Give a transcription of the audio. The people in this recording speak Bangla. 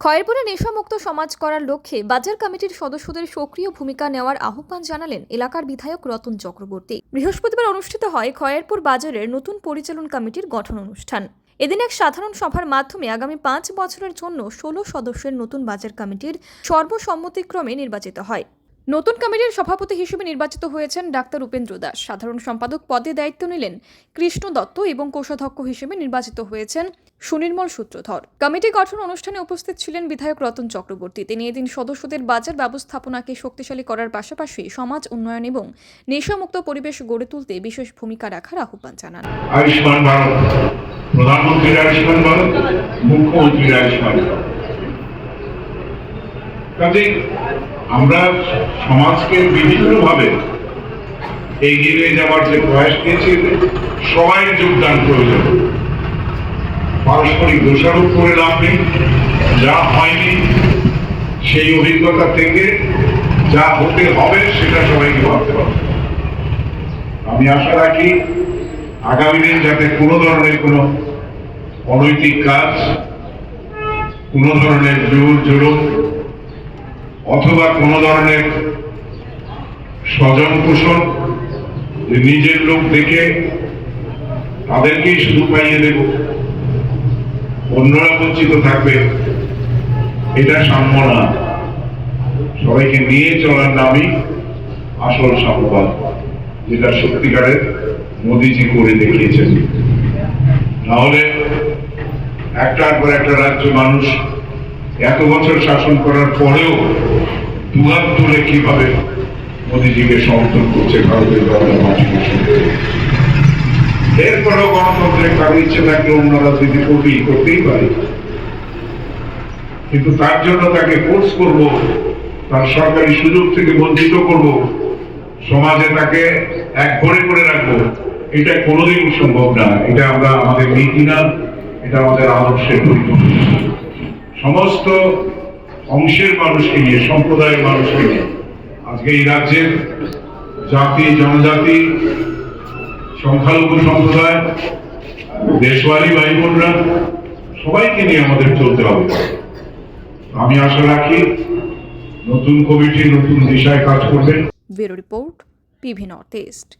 খয়েরপুরে নেশামুক্ত সমাজ করার লক্ষ্যে বাজার কমিটির সদস্যদের সক্রিয় ভূমিকা নেওয়ার আহ্বান জানালেন এলাকার বিধায়ক রতন চক্রবর্তী। বৃহস্পতিবার অনুষ্ঠিত হয় খয়েরপুর বাজারের নতুন পরিচালন কমিটির গঠন অনুষ্ঠান। এদিন এক সাধারণ সভার মাধ্যমে আগামী পাঁচ বছরের জন্য ষোলো সদস্যের নতুন বাজার কমিটির সর্বসম্মতিক্রমে নির্বাচিত হয়। নতুন কমিটির সভাপতি হিসেবে নির্বাচিত হয়েছেন ডাক্তার উপেন্দ্র দাস। সাধারণ সম্পাদক পদে দায়িত্ব নিলেন কৃষ্ণ দত্ত এবং কোষাধ্যক্ষ হিসেবে নির্বাচিত হয়েছেন সুনির্মল সূত্রধর। কমিটি গঠন অনুষ্ঠানে উপস্থিত ছিলেন বিধায়ক রতন চক্রবর্তী। তিনি এদিন সদস্যদের বাজার ব্যবস্থাপনাকে শক্তিশালী করার পাশাপাশি সমাজ উন্নয়ন এবং নেশামুক্ত পরিবেশ গড়ে তুলতে বিশেষ ভূমিকা রাখার আহ্বান জানান। আয়ুষ্মান আমরা সমাজকে বিভিন্নভাবে এগিয়ে নিয়ে যাওয়ার যে প্রয়াস নিয়েছি সবাই যোগদান প্রয়োজন। পারস্পরিক দোষারোপ করে লাভ নেই, যা হয়নি, সেই অভিজ্ঞতা থেকে যা হতে হবে, সেটা সবাইকে ভাবতে হবে। আমি আশা রাখি আগামী দিন যাতে কোনো ধরনের কোনো অনৈতিক কাজ, কোনো ধরনের জোর জোরক অথবা কোনো ধরনের স্বজন পোষণ নিজের লোক দেখে তাদেরকেই শুধু পাইয়ে দেব। অন্যরা বঞ্চিত থাকবে, এটা সাম্য না। সবাইকে নিয়ে চলার নামই আসল সাম্যবাদ, যেটা সত্যিকারের মোদিজি করে দেখিয়েছেন। নাহলে একটার পর একটা রাজ্য মানুষ এত বছর শাসন করার পরেও দুহাত তুলে কীভাবে মোদিজিকে সমর্থন করছে ভারতের এরপরেও গণতন্ত্রের কারও ইচ্ছে থাকলে করতেই করতেই পারে। কিন্তু তার জন্য তাকে করব, তার সরকারি সুযোগ থেকে বঞ্চিত করব, সমাজে তাকে এক ঘরে করে রাখব, এটা কোনোদিন সম্ভব না। এটা আমরা আমাদের নীতি না, এটা আমাদের আদর্শের সমস্ত অংশের মানুষকে নিয়ে সম্প্রদায়ের মানুষকে নিয়ে আজকে এই রাজ্যের জাতি, জনজাতি, সংখ্যালঘু সম্প্রদায়, দেশওয়ালি ভাই বোনরা সবাইকে নিয়ে আমাদের চলতে হবে। আমি আশা রাখি নতুন কমিটি, নতুন দিশায় কাজ করবেন bureau report PV north east.